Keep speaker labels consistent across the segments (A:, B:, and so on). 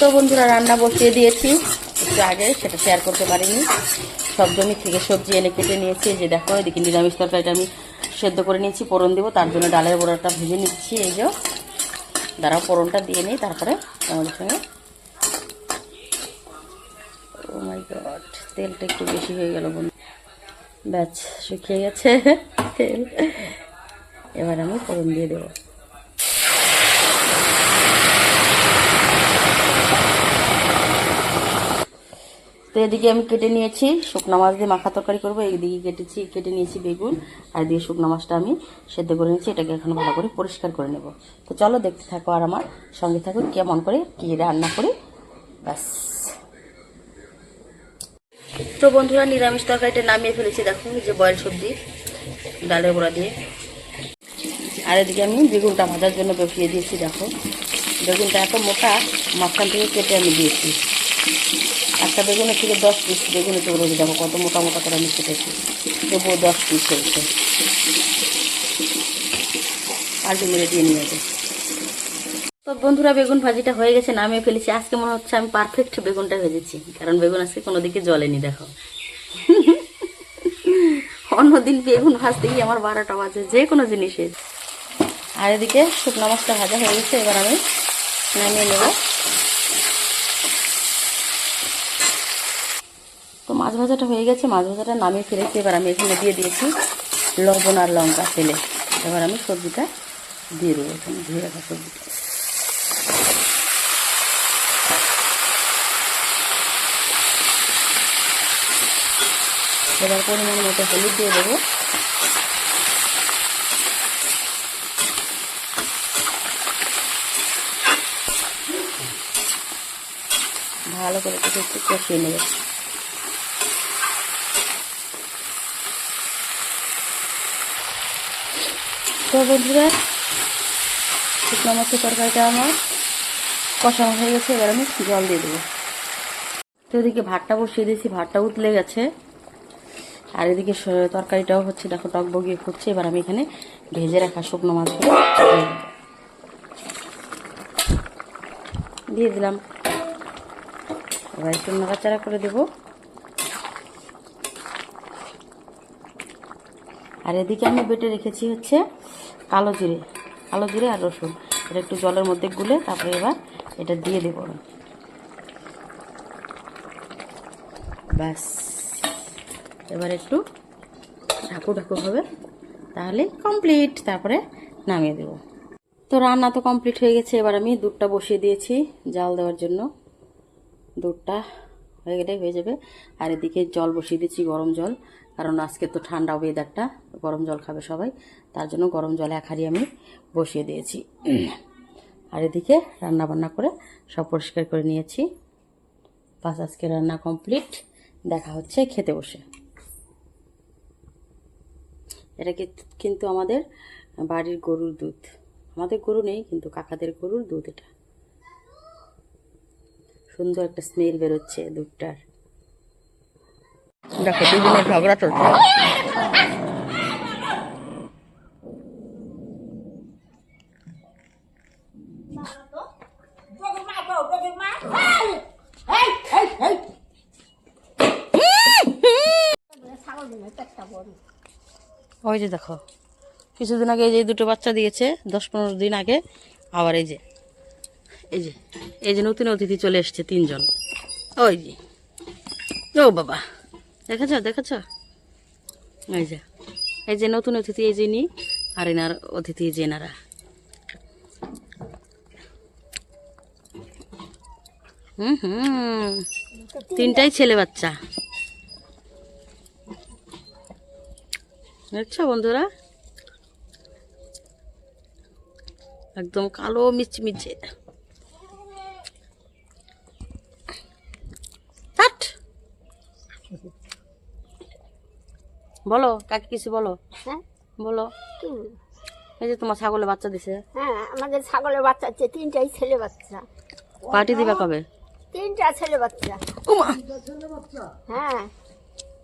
A: তো বন্ধুরা, রান্না বসিয়ে দিয়েছি। একটু আগে সেটা শেয়ার করতে পারিনি। সব জমি থেকে সবজি এনে কেটে নিয়েছি। যে দেখো, এদিকে নিরামিষ তরকারিটা আমি সেদ্ধ করে নিয়েছি পোড়ন দেবো। তার জন্য ডালের বড়াটা ভেজে নিচ্ছি। এই যে, দাঁড়াও পোড়নটা দিয়ে নিই, তারপরে আমাদের সঙ্গে। ও মাই গড তেলটা একটু বেশি হয়ে গেল বন্ধু। ব্যাচ শুকিয়ে গেছে। তেল এবার আমি ফোড়ন দিয়ে দেবো। এদিকে আমি কেটে নিয়েছি শুকনো মাছ দিয়ে মাখা তরকারি করব। এইদিকে কেটেছি, কেটে নিয়েছি বেগুন, আর দিয়ে শুকনো মাছটা আমি সেদ্ধ করে নিয়েছি, এটাকে এখন ভালো করে পরিষ্কার করে নেব। তো চলো দেখতে থাকো আর আমার সঙ্গে থাকো, কেমন করে কী রান্না করি। ব্যাস। তো বন্ধুরা, নিরামিষ তরকারিটা নামিয়ে ফেলেছি, দেখো যে বয়েল সবজি, ডালের গোড়া দিয়ে। আর এদিকে আমি বেগুনটা ভাজার জন্য বসিয়ে দিয়েছি, দেখো। বেগুনটা এত মোটা, মাঝখান থেকে কেটে আমি দিয়েছি। একটা বেগুনের থেকে দশ পিস বেগুনের দিয়ে দেখো কত মোটা মোটা করে আমি কেটেছি। তবুও দশ পিস হয়েছে। পাল্টে দিয়ে নিয়ে তো বন্ধুরা, বেগুন ভাজিটা হয়ে গেছে, নামিয়ে ফেলেছি। আজকে মনে হচ্ছে আমি পারফেক্ট বেগুনটা ভেজেছি, কারণ বেগুন আজকে কোনো দিকে জলেনি দেখো। অন্যদিন বেগুন ভাজতে গিয়ে আমার বারোটা বাজে, যে কোনো জিনিসের আর এদিকে শুকনো মাছটা ভাজা হয়ে গেছে, এবার আমি নামিয়ে নেব। তো মাছ ভাজাটা হয়ে গেছে, মাছ ভাজাটা নামিয়ে ফেলেছি। এবার আমি এখানে দিয়ে দিয়েছি লবণ আর লঙ্কা, তেলে। এবার আমি সবজিটা দিয়ে দেবো এখানে, ধুয়ে রাখা সবজিটা। এবার পরিমাণ মতো হলুদ দিয়ে দেবো। ভালো করে একটু কষিয়ে নেবে। তো বন্ধুরা, শুকনো মাছের তরকারিটা আমার কষানো হয়ে গেছে, এবার আমি জল দিয়ে দেবো। তো এদিকে ভাতটা বসিয়ে দিয়েছি, ভাতটা উতলে গেছে। আর এদিকে তরকারিটাও হচ্ছে, দেখো টক বগিয়ে ফুটছে, এবার আমি এখানে ভেজে রাখা শুকনো দেবো। দিয়ে দিলাম। এবার একটু নাড়াচাড়া করে দেবো। আর এদিকে আমি বেটে রেখেছি হচ্ছে কালো জিরে কালো জিরে আর রসুন। এটা একটু জলের মধ্যে গুলে তারপরে এবার এটা দিয়ে দেবো। ব্যাস। এবার একটু ঢাকু ঢাকু হবে তাহলে কমপ্লিট তারপরে নামিয়ে দেব। তো রান্না তো কমপ্লিট হয়ে গেছে। এবার আমি দুধটা বসিয়ে দিয়েছি জাল দেওয়ার জন্য। দুধটা হয়ে গেলে হয়ে যাবে। আর এদিকে জল বসিয়ে দিচ্ছি গরম জল, কারণ আজকে তো ঠান্ডা ওয়েদারটা গরম জল খাবে সবাই। তার জন্য গরম জল এক হাঁড়ি আমি বসিয়ে দিয়েছি। আর এদিকে রান্না বান্না করে সব পরিষ্কার করে নিয়েছি। বাস আজকে রান্না কমপ্লিট দেখা হচ্ছে খেতে বসে। এটা কিন্তু আমাদের বাড়ির গরুর দুধ। আমাদের গরু নেই, কিন্তু কাকাদের গরুর দুধ এটা। সুন্দর একটা স্মেল বেরোচ্ছে দুধটার। দেখো, দুজনের ঝগড়া চলছে। ওই যে দেখো, কিছুদিন আগে এই যে দুটো বাচ্চা দিয়েছে, দশ পনেরো দিন আগে, আবার এই যে এই যে এই যে নতুন অতিথি চলে এসছে তিনজন। ওই যে। ও বাবা দেখেছ দেখেছ এই যে এই যে নতুন অতিথি, এই যে নি আর এনার অতিথি যে এনারা। হুম হুম। তিনটাই ছেলে বাচ্চা। দেখছ বন্ধুরা? একদম কালো মিচমিচে। বলো কাকে কিছু বলো?
B: হ্যাঁ?
A: বলো।
B: কি?
A: এই যে তোমার ছাগলে বাচ্চা দিছে।
B: হ্যাঁ আমাদের ছাগলের বাচ্চা আছে তিনটাই ছেলে বাচ্চা।
A: পার্টি দিবা কবে?
B: তিনটা ছেলে বাচ্চা। হ্যাঁ।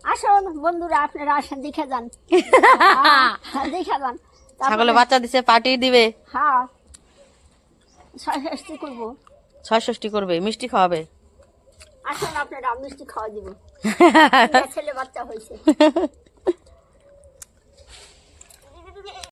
B: আসুন বন্ধুরা আপনারা আসেন দেখে যান। হ্যাঁ, দেখে যান। তারপরে-
A: ছাগলে বাচ্চা দিছে পার্টি দিবে।
B: হ্যাঁ। ষষ্ঠী করব।
A: ছয় ষষ্ঠী করবে মিষ্টি খাওয়াবে।
B: আসুন আপনারা মিষ্টি খাওয়া দিব। ছেলে বাচ্চা হয়েছে।